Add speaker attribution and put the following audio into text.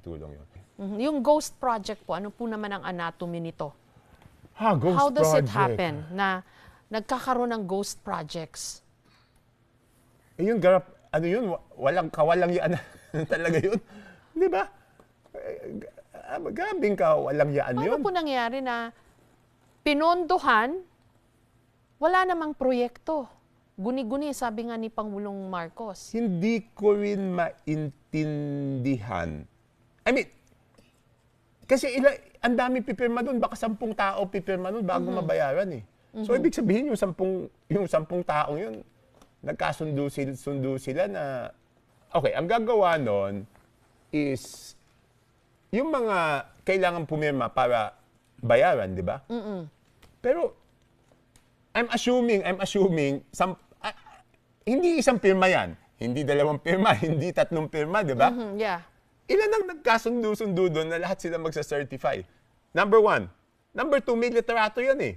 Speaker 1: tulong yun.
Speaker 2: Mhm. Yung ghost project po, ano po naman ang anatomy nito?
Speaker 1: Ha, ghost
Speaker 2: How does it
Speaker 1: project.
Speaker 2: happen na nagkakaroon ng ghost projects?
Speaker 1: Eh, yun, garap, ano yun, wa- walang kawalang yaan talaga yun. Di ba? Eh, ah, Grabing ka, walang yaan
Speaker 2: Paano
Speaker 1: yun.
Speaker 2: po nangyari na pinondohan, wala namang proyekto? Guni-guni, sabi nga ni Pangulong Marcos.
Speaker 1: Hindi ko rin maintindihan. I mean, kasi ila, ang dami pipirma doon, baka sampung tao pipirma doon bago mabayaran eh. So, ibig sabihin, yung sampung, yung sampung taong yun, nagkasundo sila, sundo sila na, okay, ang gagawa nun is, yung mga kailangan pumirma para bayaran, di ba? Pero, I'm assuming, I'm assuming, sam, ah, hindi isang pirma yan. Hindi dalawang pirma, hindi tatlong pirma, di ba?
Speaker 2: Mhm, yeah.
Speaker 1: Ilan ang nagkasundo-sundo doon na lahat sila magsa-certify? Number one. Number two, may literato yan eh.